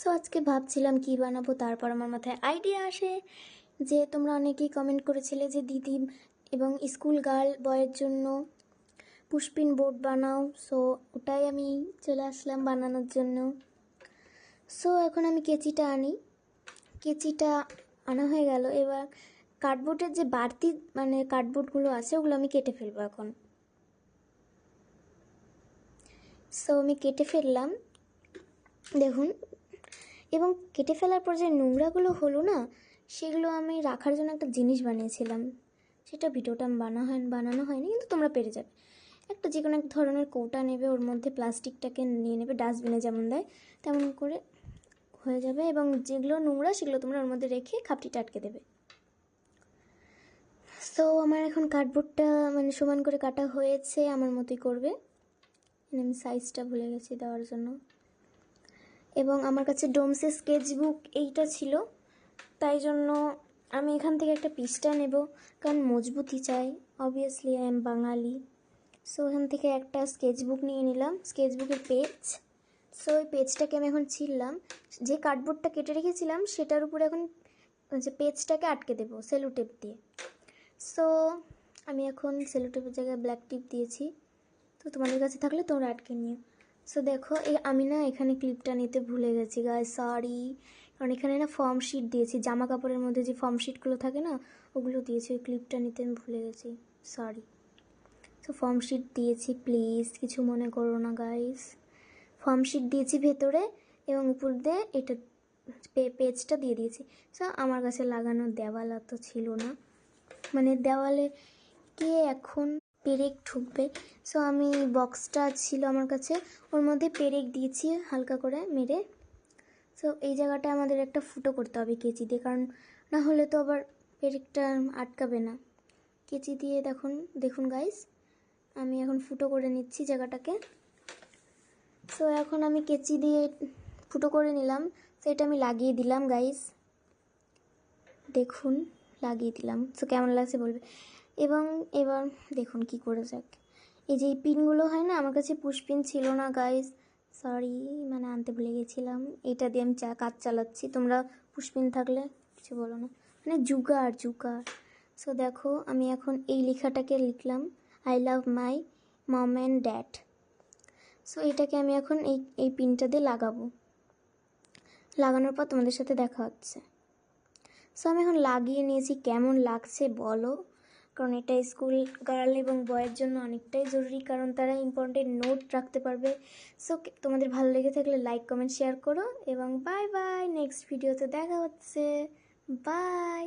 So আজকে ভাবছিলাম কি বানাবো, তারপর আমার মাথায় আইডিয়া আসে যে তোমরা অনেকেই কমেন্ট করেছিলে যে দিদি এবং স্কুল গার্ল বয়ের জন্য পুষ্পিন বোর্ড বানাও। সো ওটাই আমি চলে আসলাম বানানোর জন্য। সো এখন আমি কেচিটা আনি। কেচিটা আনা হয়ে গেল। এবার কার্ডবোর্ডের যে বাড়তি মানে কার্ডবোর্ডগুলো আছে, ওগুলো আমি কেটে ফেলব এখন। সো আমি কেটে ফেললাম। দেখুন এবং কেটে ফেলার পর যে নোংরাগুলো হলো না, সেগুলো আমি রাখার জন্য একটা জিনিস বানিয়েছিলাম। সেটা ভিডিওটা বানা হয়, বানানো হয়নি, কিন্তু তোমরা পেরে যাবে। একটা যে কোনো এক ধরনের কৌটা নেবে, ওর মধ্যে প্লাস্টিকটাকে নিয়ে নেবে, ডাস্টবিনে যেমন দেয়, তেমন করে হয়ে যাবে এবং যেগুলো নোংরা, সেগুলো তোমরা ওর মধ্যে রেখে খাপটিটা আটকে দেবে। সো আমার এখন কার্ডবোর্ডটা মানে সমান করে কাটা হয়েছে, আমার মতোই করবে। আমি সাইজটা ভুলে গেছি দেওয়ার জন্য। এবং আমার কাছে ডোমসের স্কেচবুক এইটা ছিল। তাই জন্য আমি এখান থেকে একটা পিসটা নেব, কারণ মজবুতি চাই। Obviously I am Bangali so এখান থেকে একটা স্কেচবুক নিয়ে নিলাম, স্কেচবুকের পেজ। সো ওই পেজটাকে আমি এখন ছিললাম যে কার্ডবোর্ডটা কেটে রেখেছিলাম, সেটার উপরে এখন যে পেজটাকে আটকে দেবো সেলো টেপ দিয়ে। সো আমি এখন সেলো টেপের জায়গায় ব্ল্যাক টিপ দিয়েছি। তো তোমাদের কাছে থাকলে তোমরা আটকে নিও। সো দেখো, এই আমি না এখানে ক্লিপটা নিতে ভুলে গেছি গায়ে সরি কারণ এখানে না ফর্ম শিট দিয়েছি জামা কাপড়ের মধ্যে যে ফর্ম শিটগুলো থাকে না, ওগুলো দিয়েছি, ওই ক্লিপটা নিতে আমি ভুলে গেছি সরি তো ফর্ম শিট দিয়েছি প্লিজ কিছু মনে করো না গাইস ফর্ম শিট দিয়েছি ভেতরে এবং উপর দিয়ে এটা পেজটা দিয়ে দিয়েছি। সো আমার কাছে লাগানো দেওয়াল তো ছিল না। মানে দেওয়ালে কে এখন পেরেক ঠুকবে সো আমি বক্সটা ছিল আমার কাছে, ওর মধ্যে পেরেক দিয়েছি হালকা করে মেরে। সো এই জায়গাটা আমাদের একটা ফুটো করতে হবে কেচি দিয়ে, কারণ না হলে তো আবার পেরেকটা আটকাবে না। কেচি দিয়ে দেখুন দেখুন গাইস আমি এখন ফুটো করে নিচ্ছি জায়গাটাকে। সো এখন আমি কেচি দিয়ে ফুটো করে নিলাম। সেটা আমি লাগিয়ে দিলাম গাইস দেখুন, লাগিয়ে দিলাম। সো কেমন লাগছে বলবে? এবং এবার দেখুন কি করে যাক। এই যে এই পিনগুলো হয় না, আমার কাছে পুষ্পিন ছিল না গাইস সরি মানে আনতে ভুলে গেছিলাম। এটা দিয়ে আমি চা, কাজ চালাচ্ছি। তোমরা পুষ্পিন থাকলে কিছু বলো না। মানে জুগার জুগার। সো দেখো, আমি এখন এই লেখাটাকে লিখলাম I love my mom and dad so এটাকে আমি এখন এই এই পিনটা দিয়ে লাগাবো। লাগানোর পর তোমাদের সাথে দেখা হচ্ছে। সো আমি এখন লাগিয়ে নিয়েছি। কেমন লাগছে বলো। কারণ এটা স্কুল গার্ল এবং বয়ের জন্য অনেকটাই জরুরি, কারণ তারা ইম্পর্টেন্ট নোট রাখতে পারবে। সো তোমাদের ভালো লেগে থাকলে লাইক, কমেন্ট, শেয়ার করো এবং বাই বাই, নেক্সট ভিডিওতে দেখা হচ্ছে। বাই!